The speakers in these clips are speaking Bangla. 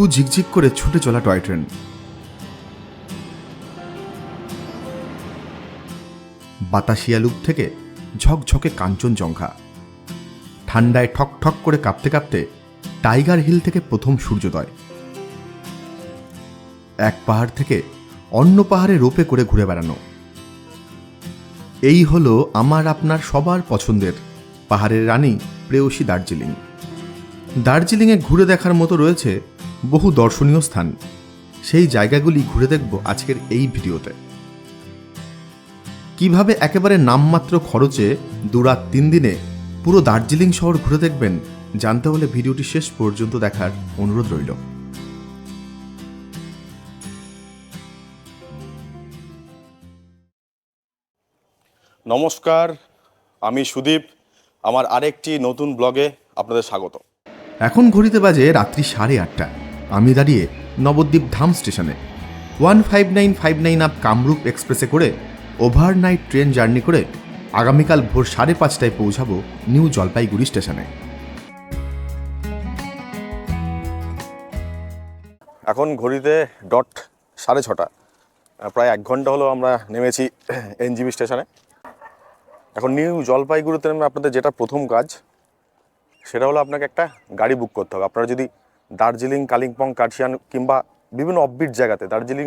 কু ঝিকঝিক করে ছুটে চলা টয় ট্রেন। বাতাসিয়া লুপ থেকে ঝকঝকে কাঞ্চনজঙ্ঘা ঠান্ডায় ঠক ঠক করে কাঁপতে কাঁপতে টাইগার হিল থেকে প্রথম সূর্যোদয়। এক পাহাড় থেকে অন্য পাহাড়ে রোপে করে ঘুরে বেড়ানো। এই হলো আমার আপনার সবার পছন্দের পাহাড়ের রানী প্রেয়সী দার্জিলিং। দার্জিলিংয়ে ঘুরে দেখার মতো রয়েছে বহু দর্শনীয় স্থান। সেই জায়গাগুলি ঘুরে দেখব আজকের এই ভিডিওতে। কীভাবে একেবারে নামমাত্র খরচে দুরাত তিন দিনে পুরো দার্জিলিং শহর ঘুরে দেখবেন জানতে হলে ভিডিওটি শেষ পর্যন্ত দেখার অনুরোধ রইল। নমস্কার আমি সুদীপ। আমার আরেকটি নতুন ব্লগে আপনাদের স্বাগত। এখন ঘড়িতে বাজে রাত্রি সাড়ে আটটা আমি দাঁড়িয়ে নবদ্বীপ ধাম স্টেশনে one five nine five nine up Kamrup এক্সপ্রেসে করে ওভারনাইট ট্রেন জার্নি করে আগামীকাল ভোর সাড়ে পাঁচটায় পৌঁছাবো নিউ জলপাইগুড়ি স্টেশনে। এখন ঘড়িতে ডট সাড়ে ছটা। প্রায় এক ঘণ্টা হলো আমরা নেমেছি এনজিবি স্টেশনে। এখন নিউ জলপাইগুড়িতে নেমে আপনাদের যেটা প্রথম কাজ, সেটা হলো আপনাকে একটা গাড়ি বুক করতে হবে। আপনারা যদি দার্জিলিং, কালিম্পং কার্শিয়ান কিংবা বিভিন্ন অফবিট জায়গাতে। দার্জিলিং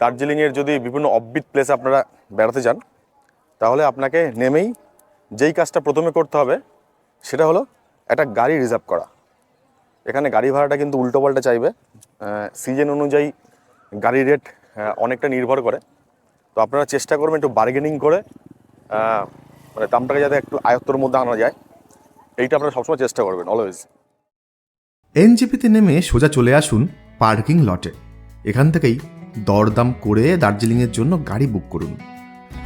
দার্জিলিংয়ের যদি বিভিন্ন অফবিট প্লেসে আপনারা বেড়াতে যান, তাহলে আপনাকে নেমেই যেই কাজটা প্রথমে করতে হবে, সেটা হলো একটা গাড়ি রিজার্ভ করা। এখানে গাড়ি ভাড়াটা কিন্তু উল্টোপাল্টা চাইবে। সিজন অনুযায়ী গাড়ির রেট অনেকটা নির্ভর করে। তো আপনারা চেষ্টা করবেন একটু বার্গেনিং করে মানে দামটাকে যাতে একটু আয়ত্তর মধ্যে আনা যায়। এইটা আপনারা সবসময় চেষ্টা করবেন অলওয়েজ এনজিপিতে নেমে সোজা চলে আসুন পার্কিং লটে। এখান থেকেই দরদাম করে দার্জিলিংয়ের জন্য গাড়ি বুক করুন।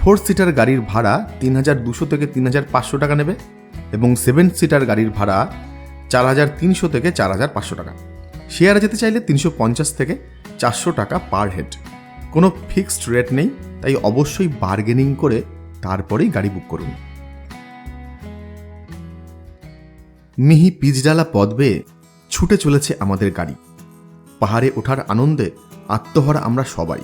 ফোর সিটার গাড়ির ভাড়া তিন হাজার দুশো থেকে তিন হাজার পাঁচশো টাকা নেবে এবং সেভেন সিটার গাড়ির ভাড়া চার হাজার তিনশো থেকে চার হাজার পাঁচশো টাকা। শেয়ারে যেতে চাইলে তিনশো পঞ্চাশ থেকে চারশো টাকা পার হেড। কোনো ফিক্সড রেট নেই, তাই অবশ্যই বার্গেনিং করে তারপরেই গাড়ি বুক করুন। মিহি পিচডালা পথ বেয়ে ছুটে চলেছে আমাদের গাড়ি। পাহাড়ে ওঠার আনন্দে আত্মহরা আমরা সবাই।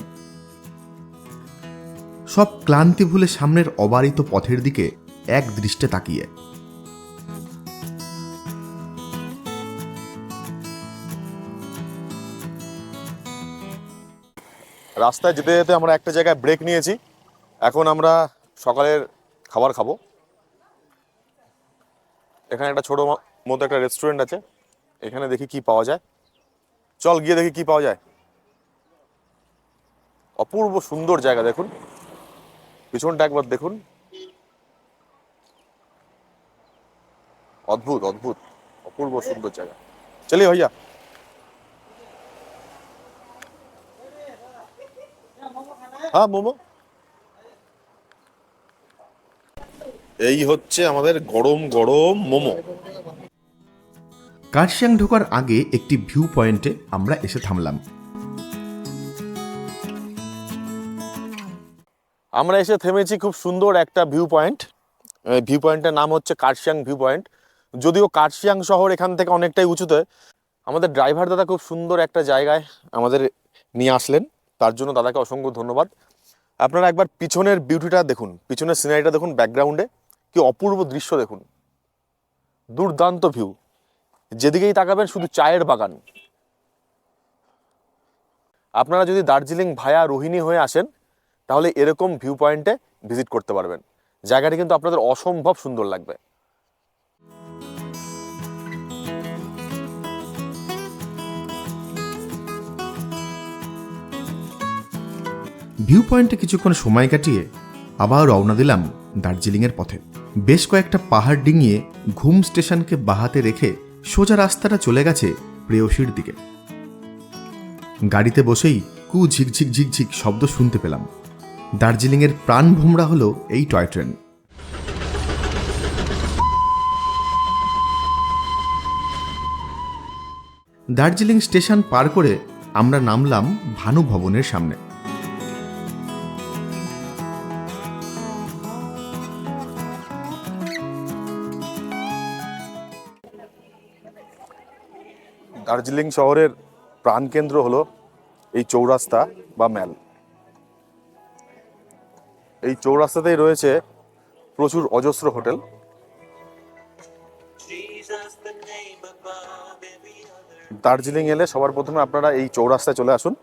সব ক্লান্তি ভুলে সামনের অবারিত পথের দিকে এক দৃষ্টে তাকিয়ে। রাস্তায় যেতে যেতে আমরা একটা জায়গায় ব্রেক নিয়েছি। এখন আমরা সকালের খাবার খাব। এখানে একটা ছোটো মতো একটা রেস্টুরেন্ট আছে। এখানে দেখি কি পাওয়া যায়। চল গিয়ে দেখি কি পাওয়া যায়। অপূর্ব সুন্দর জায়গা দেখুন। পিছনটা একবার দেখুন। অদ্ভুত অদ্ভুত। অপূর্ব সুন্দর জায়গা। চলি ভাইয়া। হ্যাঁ মোমো। এই হচ্ছে আমাদের গরম গরম মোমো। কার্শিয়াং ঢোকার আগে একটি ভিউ পয়েন্টে আমরা এসে থামলাম। আমরা এসে থেমেছি খুব সুন্দর একটা ভিউ পয়েন্ট। ভিউ পয়েন্টের নাম হচ্ছে কার্শিয়াং ভিউ পয়েন্ট। যদিও কার্শিয়াং শহর এখান থেকে অনেকটাই উঁচুতে, আমাদের ড্রাইভার দাদা খুব সুন্দর একটা জায়গায় আমাদের নিয়ে আসলেন। তার জন্য দাদাকে অসংখ্য ধন্যবাদ। আপনারা একবার পিছনের বিউটিটা দেখুন, পিছনের সিনারিটা দেখুন ব্যাকগ্রাউন্ডে। কি অপূর্ব দৃশ্য দেখুন। দুর্দান্ত ভিউ। যেদিকেই তাকাবেন, শুধু চায়ের বাগান। আপনারা যদি দার্জিলিং ভায়া রোহিণী হয়ে আসেন, তাহলে এরকম ভিউ পয়েন্টে ভিজিট করতে পারবেন। জায়গাটি কিন্তু আপনাদের অসম্ভব সুন্দর লাগবে। ভিউ পয়েন্টে কিছুক্ষণ সময় কাটিয়ে আবার রওনা দিলাম দার্জিলিংয়ের পথে। বেশ কয়েকটা পাহাড় ডিঙিয়ে ঘুম স্টেশনকে বাহাতে রেখে সোজা রাস্তাটা চলে গেছে প্রেয়সীর দিকে। গাড়িতে বসেই কু ঝিকঝিক ঝিকঝিক শব্দ শুনতে পেলাম। দার্জিলিংয়ের প্রাণ ভোমরা হলো এই টয় ট্রেন। দার্জিলিং স্টেশন পার করে আমরা নামলাম ভানু ভবনের সামনে। দার্জিলিং শহরের প্রাণকেন্দ্র হলো এই চৌরাস্তা বা ম্যাল। এই চৌরাস্তাতেই রয়েছে প্রচুর অজস্র হোটেল। দার্জিলিং এলে সবার প্রথমে আপনারা এই চৌরাস্তায় চলে আসুন।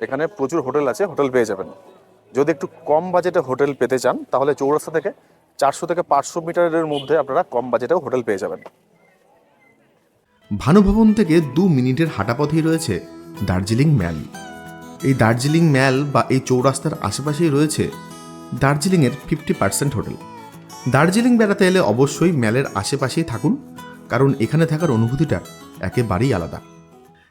এখানে প্রচুর হোটেল আছে, হোটেল পেয়ে যাবেন। যদি একটু কম বাজেটে হোটেল পেতে চান, তাহলে চৌরাস্তা থেকে চারশো থেকে পাঁচশো মিটারের মধ্যে আপনারা কম বাজেটেও হোটেল পেয়ে যাবেন। ভানুভবন থেকে দু মিনিটের হাঁটাপথেই রয়েছে দার্জিলিং ম্যাল। এই দার্জিলিং ম্যাল বা এই চৌরাস্তার আশেপাশেই রয়েছে দার্জিলিংয়ের ফিফটি পার্সেন্ট হোটেল। দার্জিলিং বেড়াতে এলে অবশ্যই ম্যালের আশেপাশেই থাকুন, কারণ এখানে থাকার অনুভূতিটা একেবারেই আলাদা।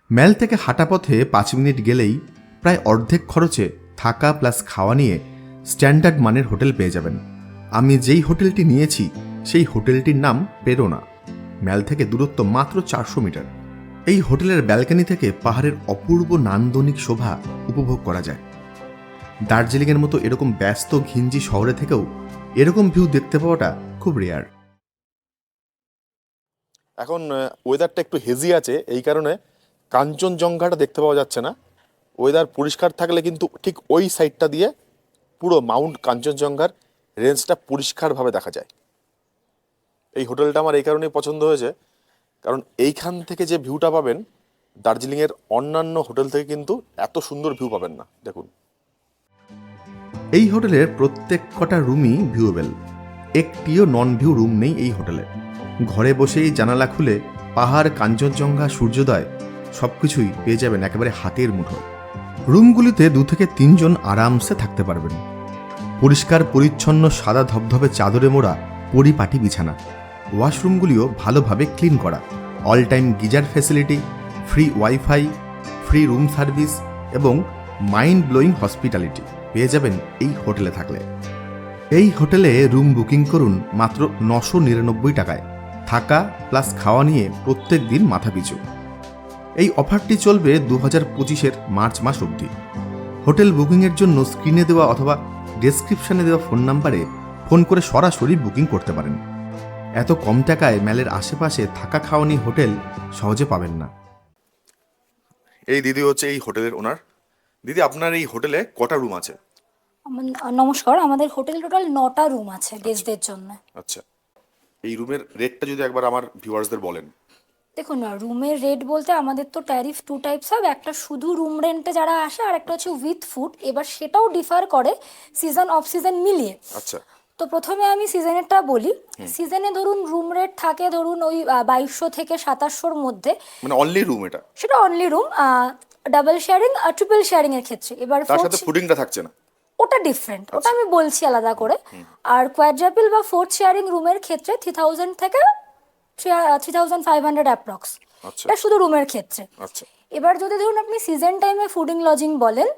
ম্যাল থেকে হাঁটা পথে পাঁচ মিনিট গেলেই প্রায় অর্ধেক খরচে থাকা প্লাস খাওয়া নিয়ে স্ট্যান্ডার্ড মানের হোটেল পেয়ে যাবেন। আমি যেই হোটেলটি নিয়েছি, সেই হোটেলটির নাম প্রেরণা ম্যাল থেকে দূরত্ব মাত্র চারশো মিটার। এই হোটেলের ব্যালকনি থেকে পাহাড়ের অপূর্ব নান্দনিক শোভা উপভোগ করা যায়। দার্জিলিংয়ের মতো এরকম ব্যস্ত ঘিঞ্জি শহরে থেকেও এরকম ভিউ দেখতে পাওয়াটা খুব রেয়ার এখন ওয়েদারটা একটু হেজি আছে, এই কারণে কাঞ্চনজঙ্ঘাটা দেখতে পাওয়া যাচ্ছে না। ওয়েদার পরিষ্কার থাকলে কিন্তু ঠিক ওই সাইডটা দিয়ে পুরো মাউন্ট কাঞ্চনজঙ্ঘার রেঞ্জটা পরিষ্কারভাবে দেখা যায়। এই হোটেলটা আমার এই কারণেই পছন্দ হয়েছে। কারণ এইখান থেকে যে ভিউটা পাবেন, দার্জিলিংয়ের অন্যান্য হোটেল থেকে কিন্তু এত সুন্দর ভিউ পাবেন না। দেখুন। এই হোটেলের প্রত্যেক কটা রুমই ভিউবেল একটিও নন ভিউ রুম নেই এই হোটেলে। ঘরে বসেই জানালা খুলে পাহাড়, কাঞ্চনজঙ্ঘা, সূর্যোদয় সব কিছুই পেয়ে যাবেন একেবারে হাতের মুঠো। রুমগুলিতে দু থেকে তিনজন আরামসে থাকতে পারবেন। পরিষ্কার, পরিচ্ছন্ন, সাদা ধবধবে চাদরে মোড়া পরিপাটি বিছানা। ওয়াশরুমগুলিও ভালোভাবে ক্লিন করা। All time geyser facility free wifi, free room service এবং মাইন্ড ব্লোয়িং হসপিটালিটি পেয়ে যাবেন এই হোটেলে থাকলে। এই হোটেলে রুম বুকিং করুন মাত্র নশো নিরানব্বই টাকায়। থাকা প্লাস খাওয়া নিয়ে প্রত্যেক দিন মাথাপিছু এই অফারটি চলবে দু হাজার পঁচিশের মার্চ মাস অবধি। হোটেল বুকিংয়ের জন্য স্ক্রিনে দেওয়া অথবা ডেসক্রিপশনে দেওয়া ফোন নাম্বারে ফোন করে সরাসরি বুকিং করতে পারেন। এত কম টাকায় ম্যালের আশেপাশে থাকা খাওয়ানি হোটেল সহজে পাবেন না। এই দিদি হচ্ছে এই হোটেলের ওনার। দিদি আপনার এই হোটেলে কটা রুম আছে? নমস্কার আমাদের হোটেল টোটাল নটা রুম আছে গেস্টদের জন্য। আচ্ছা এই রুমের রেটটা যদি একবার আমার ভিউয়ার্সদের বলেন। দেখুন রুমের রেট বলতে আমাদের তো ট্যারিফ টু টাইপস হবে একটা শুধু রুম রেন্টে যারা আসে আর একটা হচ্ছে উইথ ফুড এবার সেটাও ডিফার করে সিজন অফ সিজন মিলিয়ে। আচ্ছা। তো প্রথমে আমি সিজনেরটা বলি। সিজনে ধরুন রুম রেট থাকে ধরুন ওই বাইশশো থেকে সাতাশশোর মধ্যে। মানে অনলি রুম এটা? সেটা অনলি রুম ডাবল শেয়ারিং আর ট্রিপল শেয়ারিং এর ক্ষেত্রে। এবার তার সাথে ফুডিংটা থাকছে না? ওটা ডিফারেন্ট ওটা আমি বলছি আলাদা করে। আর কোয়াড্রাপল বা ফোর্থ শেয়ারিং রুমের ক্ষেত্রে থ্রি থাউজেন্ড থেকে three thousand five hundred approx আচ্ছা। এটা শুধু রুমের ক্ষেত্রে। আচ্ছা। এবার যদি ধরুন আপনি সিজন টাইমে ফুডিং লজিং বলেন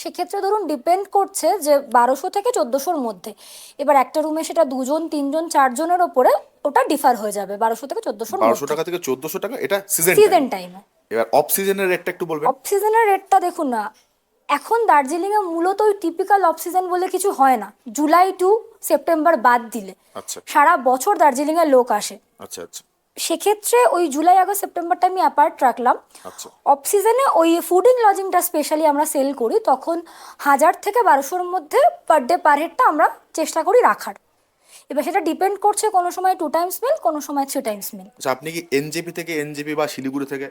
সেক্ষেত্রে ধরুন ডিপেন্ড করছে যে বারোশো থেকে চোদ্দোশোর মধ্যে। এবার একটা রুমে সেটা দুজন তিনজন চারজনের ওপরে ওটা ডিফার হয়ে যাবে বারোশো থেকে চোদ্দোশোর বারোশো টাকা থেকে চোদ্দশো টাকা এটা সিজন সিজন টাইমে এবার অফ সিজনের রেটটা একটু বলবেন। অফ সিজনের রেটটা দেখুন না এখন দার্জিলিংয়ে মূলত ওই টিপিক্যাল অফ সিজন বলে কিছু হয় না। জুলাই টু সেপ্টেম্বর বাদ দিলে। আচ্ছা। সারা বছর দার্জিলিংয়ে লোক আসে। আচ্ছা আচ্ছা। সেক্ষেত্রে ওই জুলাই আগস্ট সেপ্টেম্বরটা আমি অ্যাপার্ট রাখলাম। আচ্ছা। অফ সিজনে ওই ফুডিং লজিংটা স্পেশালি আমরা সেল করি তখন হাজার থেকে বারোশোর মধ্যে পার ডে পার হেডটা আমরা চেষ্টা করি রাখার। এবার সেটা ডিপেন্ড করছে কোনো সময় টু টাইমস মিল কোনো সময় থ্রি টাইমস মিল আচ্ছা আপনি কি এনজেপি থেকে এনজেপি বা শিলিগুড়ি থেকে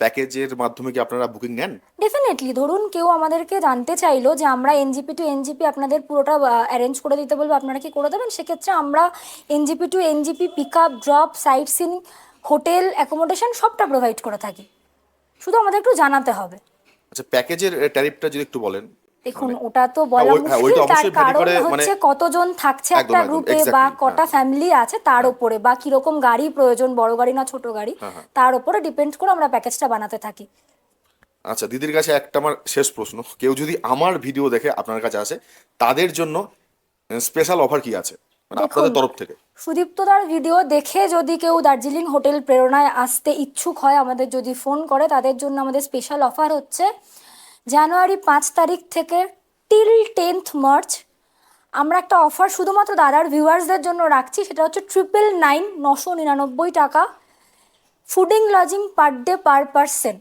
প্যাকেজের মাধ্যমে কি আপনারা বুকিং নেন? ডেফিনেটলি ধরুন কেউ আমাদেরকে জানতে চাইলো যে আমরা এনজিপি টু এনজিপি আপনাদের পুরোটা অ্যারেঞ্জ করে দিতে বলব আপনারা কি করে দেবেন? সেক্ষেত্রে আমরা NJP to NJP pick up drop sight seen hotel accommodation সবটা প্রোভাইড করে থাকি। শুধু আমাদের একটু জানাতে হবে। আচ্ছা প্যাকেজের ট্যারিফটা যদি একটু বলেন। দেখুন ওটা তো বলা হ্যাঁ, ওইটা মুশকিল তার কারণ মানে- হচ্ছে কতজন থাকছে একটা গ্রুপে বা হ্যাঁ। কটা ফ্যামিলি আছে তার উপরে বা কীরকম গাড়ি প্রয়োজন বড় গাড়ি না ছোট গাড়ি হ্যাঁ, হ্যাঁ। তার উপরে ডিপেন্ড করে আমরা প্যাকেজটা বানাতে থাকি। আচ্ছা দিদির কাছে একটা আমার শেষ প্রশ্ন। কেউ যদি আমার ভিডিও দেখে আপনার কাছে আসে তাদের জন্য স্পেশাল অফার কি আছে? মানে আপনাদের তরফ থেকে। সুদীপ্তদার ভিডিও দেখে যদি কেউ দার্জিলিং হোটেল প্রেরণায় আসতে ইচ্ছুক হয় আমাদের যদি ফোন করে তাদের জন্য আমাদের স্পেশাল অফার হচ্ছে জানুয়ারি পাঁচ তারিখ থেকে টিল টেন্থ মার্চ আমরা একটা অফার শুধুমাত্র দাদার ভিউয়ার্সদের জন্য রাখছি সেটা হচ্ছে ট্রিপল নাইন নশো নিরানব্বই টাকা fooding lodging per day per person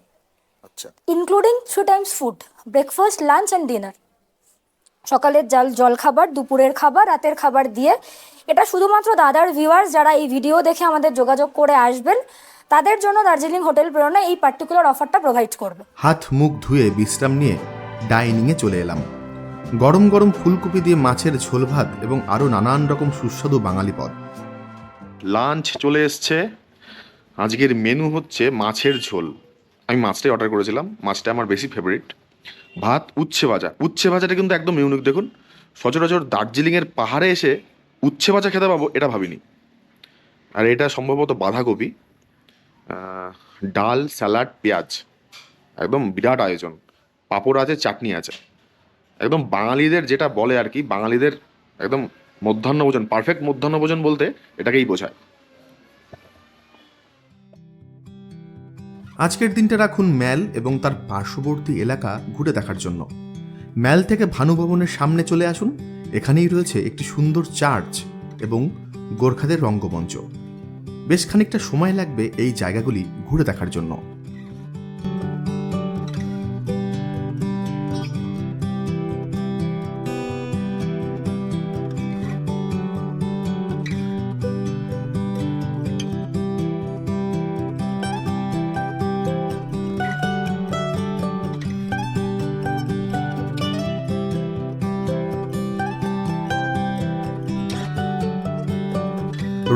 আচ্ছা। Including three times food breakfast lunch and dinner সকালের জল জল খাবার দুপুরের খাবার রাতের খাবার দিয়ে এটা শুধুমাত্র দাদার ভিউয়ার্স যারা এই ভিডিও দেখে আমাদের যোগাযোগ করে আসবেন তাদের জন্য দার্জিলিং হোটেল প্রেরণা এই পার্টিকুলার অফারটা প্রোভাইড করবে। হাত মুখ ধুয়ে বিশ্রাম নিয়ে ডাইনিংয়ে চলে এলাম। গরম গরম ফুলকপি দিয়ে মাছের ঝোল ভাত এবং আরও নানান রকম সুস্বাদু বাঙালি পদ। লাঞ্চ চলে এসছে। আজকের মেনু হচ্ছে মাছের ঝোল। আমি মাছটাই অর্ডার করেছিলাম। মাছটা আমার বেশি ফেভারিট ভাত উচ্ছে ভাজা। উচ্ছে ভাজাটা কিন্তু একদম ইউনিক দেখুন। সচরাচর দার্জিলিংয়ের পাহাড়ে এসে উচ্ছে ভাজা খেতে পাবো এটা ভাবিনি। আর এটা সম্ভবত বাঁধাকপি। ডাল, স্যালাড, পেঁয়াজ। একদম বিরাট আয়োজন। পাঁপড় আছে, চাটনি আছে। একদম বাঙালিদের যেটা বলে আর কি, বাঙালিদের একদম মধ্যাহ্ন ভোজন পারফেক্ট মধ্যাহ্ন ভোজন বলতে এটাকেই বোঝায়। আজকের দিনটা রাখুন ম্যাল এবং তার পার্শ্ববর্তী এলাকা ঘুরে দেখার জন্য। ম্যাল থেকে ভানুভবনের সামনে চলে আসুন। এখানেই রয়েছে একটি সুন্দর চার্চ এবং গোর্খাদের রঙ্গমঞ্চ। বেশ খানিকটা সময় লাগবে এই জায়গাগুলি ঘুরে দেখার জন্য।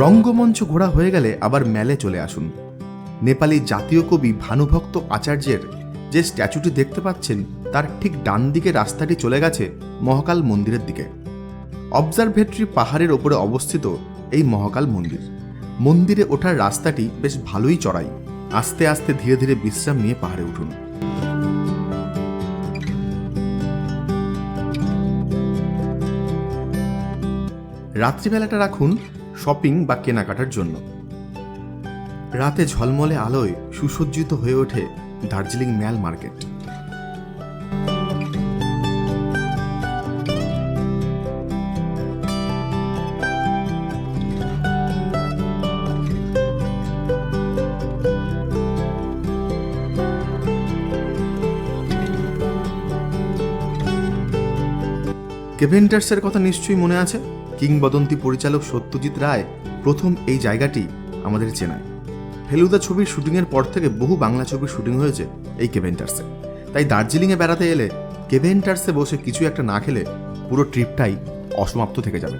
রঙ্গমঞ্চ ঘোরা হয়ে গেলে আবার মেলে চলে আসুন। নেপালি জাতীয় কবি ভানুভক্ত আচার্যের যে স্ট্যাচুটি দেখতে পাচ্ছেন, তার ঠিক ডান দিকে রাস্তাটি চলে গেছে মহাকাল মন্দিরের দিকে। অবজারভেটরি পাহাড়ের ওপরে অবস্থিত এই মহাকাল মন্দির। মন্দিরে ওঠার রাস্তাটি বেশ ভালোই চড়াই। আস্তে আস্তে ধীরে ধীরে বিশ্রাম নিয়ে পাহাড়ে উঠুন। রাত্রিবেলাটা রাখুন শপিং বা কেনাকাটার জন্য। রাতে ঝলমলে আলোয় সুসজ্জিত হয়ে ওঠে দার্জিলিং ম্যাল মার্কেট। কেভেন্টার্সের কথা নিশ্চয়ই মনে আছে? কিংবদন্তি পরিচালক সত্যজিৎ রায় প্রথম এই জায়গাটি আমাদের চেনায়। ফেলুদা ছবির শুটিংয়ের পর থেকে বহু বাংলা ছবির শুটিং হয়েছে এই কেভেন্টার্সে। তাই দার্জিলিংয়ে বেড়াতে এলে কেভেন্টার্সে বসে কিছু একটা না খেলে পুরো ট্রিপটাই অসমাপ্ত থেকে যাবে।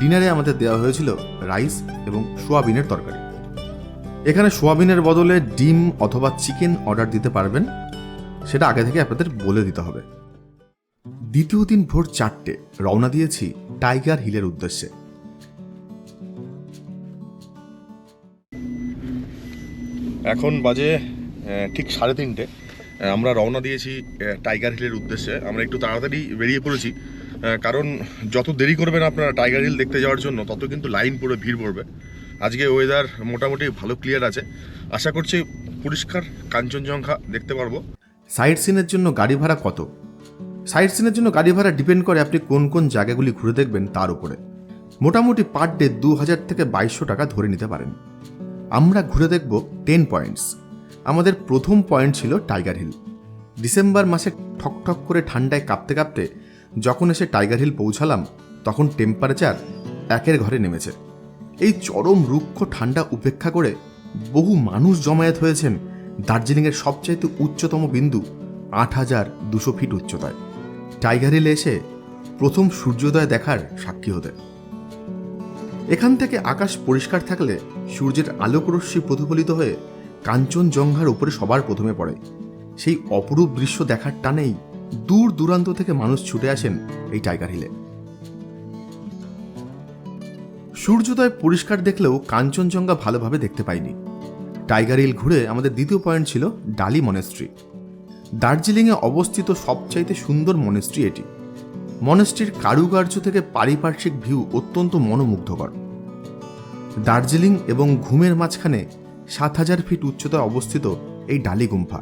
ডিনারে আমাদের দেওয়া হয়েছিল রাইস এবং সোয়াবিনের তরকারি। এখানে সোয়াবিনের বদলে ডিম অথবা চিকেন অর্ডার দিতে পারবেন, সেটা আগে থেকে আপনাদের বলে দিতে হবে। দ্বিতীয় দিন ভোর চারটে রওনা দিয়েছি টাইগার হিলের উদ্দেশ্যে। এখন বাজে ঠিক সাড়ে তিনটে। আমরা রওনা দিয়েছি টাইগার হিলের উদ্দেশ্যে। আমরা একটু তাড়াতাড়ি বেরিয়ে পড়েছি কারণ যত দেরি করবেন আপনারা টাইগার হিল দেখতে যাওয়ার জন্য তত কিন্তু লাইন পড়ে ভিড় পড়বে। আজকে ওয়েদার মোটামুটি ভালো ক্লিয়ার আছে। আশা করছি পরিষ্কার কাঞ্চনজঙ্ঘা দেখতে পারব। সাইট সিনের জন্য গাড়ি ভাড়া কত? সাইট সিনের জন্য গাড়ি ভাড়া ডিপেন্ড করে আপনি কোন কোন জায়গাগুলি ঘুরে দেখবেন তার উপরে। মোটামুটি পার ডে দু হাজার থেকে বাইশশো টাকা ধরে নিতে পারেন। আমরা ঘুরে দেখব টেন পয়েন্টস আমাদের প্রথম পয়েন্ট ছিল টাইগার হিল ডিসেম্বর মাসে ঠকঠক করে ঠান্ডায় কাঁপতে কাঁপতে যখন এসে টাইগার হিল পৌঁছালাম, তখন টেম্পারেচার একের ঘরে নেমেছে। এই চরম রুক্ষ ঠান্ডা উপেক্ষা করে বহু মানুষ জমায়েত হয়েছেন। দার্জিলিংয়ের সবচাইতে উচ্চতম বিন্দু আট হাজার দুশো ফিট উচ্চতায়। টাইগার হিলে এসে প্রথম সূর্যোদয় দেখার সাক্ষী হতে। এখান থেকে আকাশ পরিষ্কার থাকলে সূর্যের আলোকরশ্মি প্রতিফলিত হয়ে কাঞ্চনজঙ্ঘার উপরে সবার প্রথমে পড়ে। সেই অপরূপ দৃশ্য দেখার টানেই দূর দূরান্ত থেকে মানুষ ছুটে আসেন এই টাইগার হিলে। সূর্যোদয় পরিষ্কার দেখলেও কাঞ্চনজঙ্ঘা ভালোভাবে দেখতে পাইনি টাইগার হিল ঘুরে আমাদের দ্বিতীয় পয়েন্ট ছিল ডালি মনেস্ট্রি। দার্জিলিংয়ে অবস্থিত সবচাইতে সুন্দর মনেস্ট্রি এটি। মনেস্ট্রির কারুকার্য থেকে পারিপার্শ্বিক ভিউ অত্যন্ত মনোমুগ্ধকর। দার্জিলিং এবং ঘুমের মাঝখানে সাত হাজার ফিট উচ্চতায় অবস্থিত এই ডালি গুম্ফা।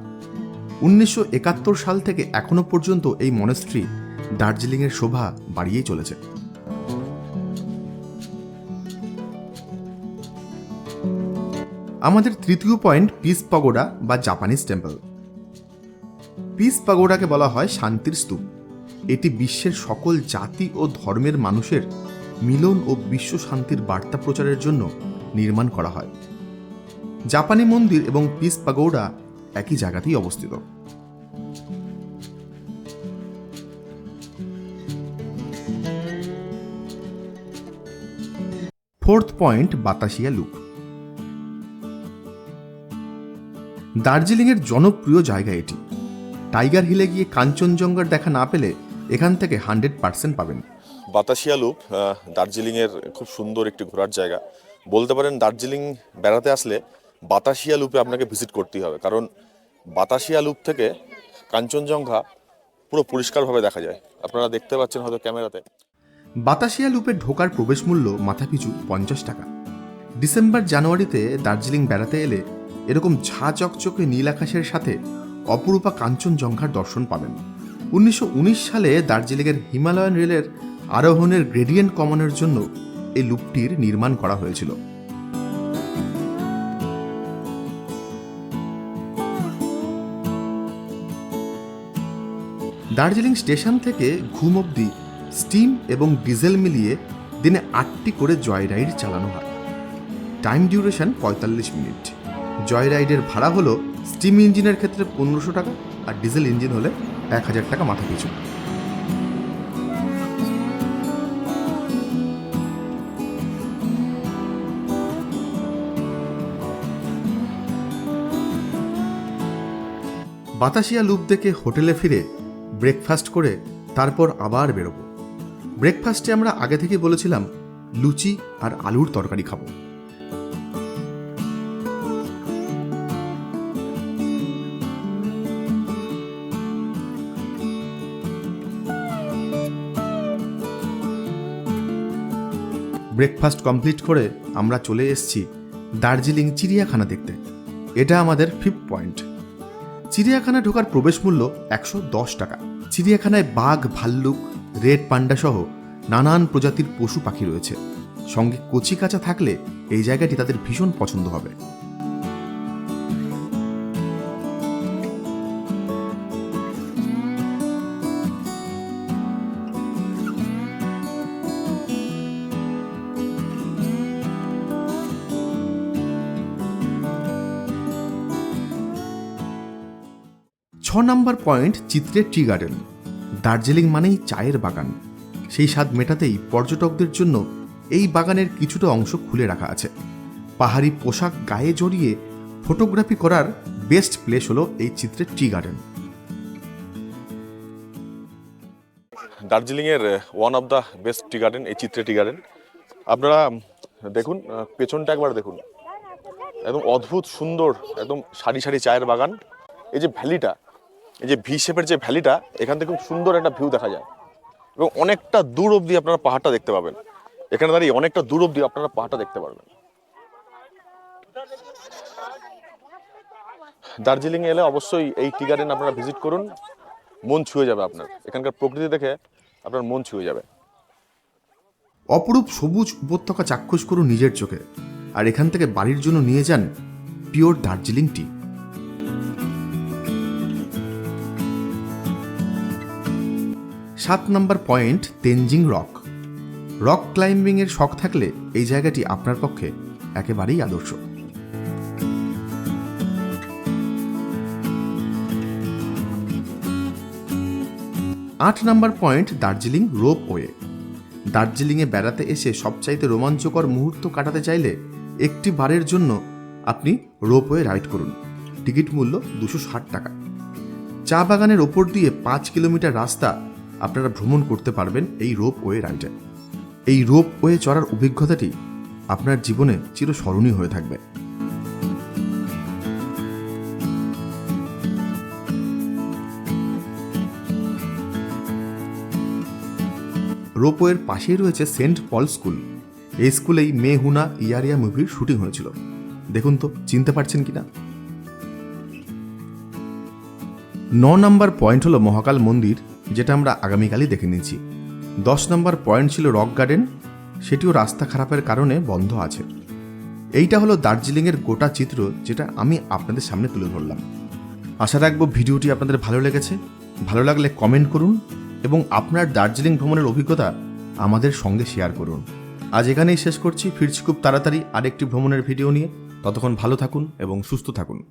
উনিশশো একাত্তর সাল থেকে এখনও পর্যন্ত এই মনেস্ট্রি দার্জিলিংয়ের শোভা বাড়িয়েই চলেছে। আমাদের তৃতীয় পয়েন্ট পিস পাগোডা বা জাপানিজ টেম্পল পিস পাগোডাকে বলা হয় শান্তির স্তূপ। এটি বিশ্বের সকল জাতি ও ধর্মের মানুষের মিলন ও বিশ্ব শান্তির বার্তা প্রচারের জন্য নির্মাণ করা হয়। জাপানি মন্দির এবং পিস পাগোডা একই জায়গাতেই অবস্থিত। ফোর্থ পয়েন্ট, বাতাসিয়া লুপ দার্জিলিংয়ের জনপ্রিয় জায়গা এটি। টাইগার হিলে গিয়ে কাঞ্চনজঙ্ঘার দেখা না পেলে এখান থেকে হান্ড্রেড পার্সেন্ট পাবেন। বাতাসিয়া লুপ দার্জিলিংয়ের খুব সুন্দর একটি ঘোরার জায়গা। বলতে পারেন দার্জিলিং বেড়াতে আসলে বাতাসিয়া লুপে আপনাকে ভিজিট করতেই হবে কারণ বাতাসিয়া লুপ থেকে কাঞ্চনজঙ্ঘা পুরো পরিষ্কারভাবে দেখা যায়। আপনারা দেখতে পাচ্ছেন হয়তো ক্যামেরাতে। বাতাসিয়া লুপে ঢোকার প্রবেশ মূল্য মাথাপিছু পঞ্চাশ টাকা। ডিসেম্বর জানুয়ারিতে দার্জিলিং বেড়াতে এলে এরকম ঝা চকচকে নীল আকাশের সাথে অপরূপা কাঞ্চনজঙ্ঘার দর্শন পাবেন। উনিশশো উনিশ সালে দার্জিলিংয়ের হিমালয়ান রেলের আরোহণের গ্রেডিয়েন্ট কমানোর জন্য এই লুপটির নির্মাণ করা হয়েছিল। দার্জিলিং স্টেশন থেকে ঘুম অবধি স্টিম এবং ডিজেল মিলিয়ে দিনে আটটি করে জয় রাইড চালানো হয়। টাইম ডিউরেশন পঁয়তাল্লিশ মিনিট। জয় রাইডের ভাড়া হলো স্টিম ইঞ্জিনের ক্ষেত্রে পনেরোশো টাকা আর ডিজেল ইঞ্জিন হলে এক হাজার টাকা মাথা পিছু। বাতাসিয়া লুপ দেখে হোটেলে ফিরে ব্রেকফাস্ট করে তারপর আবার বেরোবো। ব্রেকফাস্টে আমরা আগে থেকে বলেছিলাম, লুচি আর আলুর তরকারি খাব। ব্রেকফাস্ট কমপ্লিট করে আমরা চলে এসেছি দার্জিলিং চিড়িয়াখানা দেখতে। এটা আমাদের ফিফ পয়েন্ট চিড়িয়াখানা ঢোকার প্রবেশ মূল্য একশো দশ টাকা। চিড়িয়াখানায় বাঘ, ভাল্লুক, রেড পান্ডা সহ নানান প্রজাতির পশু পাখি রয়েছে। সঙ্গে কচি কাঁচা থাকলে এই জায়গাটি তাদের ভীষণ পছন্দ হবে। ছ নম্বর পয়েন্ট চিত্রের টি গার্ডেন। দার্জিলিং মানেই চায়ের বাগান। সেই স্বাদ মেটাতেই পর্যটকদের জন্য এই বাগানের কিছুটা অংশ খুলে রাখা আছে। পাহাড়ি পোশাক গায়ে জড়িয়ে ফটোগ্রাফি করার বেস্ট প্লেস হলো এই চিত্রের টি গার্ডেন। দার্জিলিংয়ের one of the best tea garden, এই চিত্রে টি গার্ডেন। আপনারা দেখুন পেছনটা একবার দেখুন। একদম অদ্ভুত সুন্দর, একদম সারি সারি চায়ের বাগান। এই যে ভ্যালিটা এই যে ভি শেপের যে ভ্যালিটা, এখান থেকে খুব সুন্দর একটা ভিউ দেখা যায়। এবং অনেকটা দূর অবধি আপনারা পাহাড়টা দেখতে পাবেন। এখানে দাঁড়িয়ে অনেকটা দূর অবধি আপনারা পাহাড়টা দেখতে পারবেন। দার্জিলিং এলে অবশ্যই এই টি গার্ডেন আপনারা ভিজিট করুন। মন ছুঁয়ে যাবে আপনার। এখানকার প্রকৃতি দেখে আপনার মন ছুঁয়ে যাবে। অপরূপ সবুজ উপত্যকা চাক্ষুষ করুন নিজের চোখে। আর এখান থেকে বাড়ির জন্য নিয়ে যান পিওর দার্জিলিং টি সাত নম্বর point Tenzing rock. Rock climbing এর শখ থাকলে এই জায়গাটি আপনার পক্ষে একেবারেই আদর্শ। আট নম্বর পয়েন্ট দার্জিলিং রোপ ওয়ে। দার্জিলিংয়ে বেড়াতে এসে সবচাইতে রোমাঞ্চকর মুহূর্ত কাটাতে চাইলে একটি বারের জন্য আপনি রোপওয়ে রাইড করুন। টিকিট মূল্য দুশো ষাট টাকা। চা বাগানের ওপর দিয়ে পাঁচ কিলোমিটার রাস্তা আপনারা ভ্রমণ করতে পারবেন এই রোপওয়ে রাইডে এই রোপওয়ে চড়ার অভিজ্ঞতাটি আপনার জীবনে চিরস্মরণীয় হয়ে থাকবে। রোপওয়ের পাশেই রয়েছে সেন্ট পল স্কুল। এই স্কুলেই মে হুনা ইয়ারিয়া মুভির শুটিং হয়েছিল। দেখুন তো, চিনতে পারছেন কিনা? ন নম্বর পয়েন্ট হলো মহাকাল মন্দির যেটা আমরা আগামীকালই দেখে নিয়েছি। দশ নম্বর পয়েন্ট ছিল রক গার্ডেন, সেটিও রাস্তা খারাপের কারণে বন্ধ আছে। এইটা হলো দার্জিলিংয়ের গোটা চিত্র যেটা আমি আপনাদের সামনে তুলে ধরলাম। আশা রাখব ভিডিওটি আপনাদের ভালো লেগেছে। ভালো লাগলে কমেন্ট করুন এবং আপনার দার্জিলিং ভ্রমণের অভিজ্ঞতা আমাদের সঙ্গে শেয়ার করুন। আজ এখানেই শেষ করছি। ফিরছি খুব তাড়াতাড়ি আরেকটি ভ্রমণের ভিডিও নিয়ে। ততক্ষণ ভালো থাকুন এবং সুস্থ থাকুন।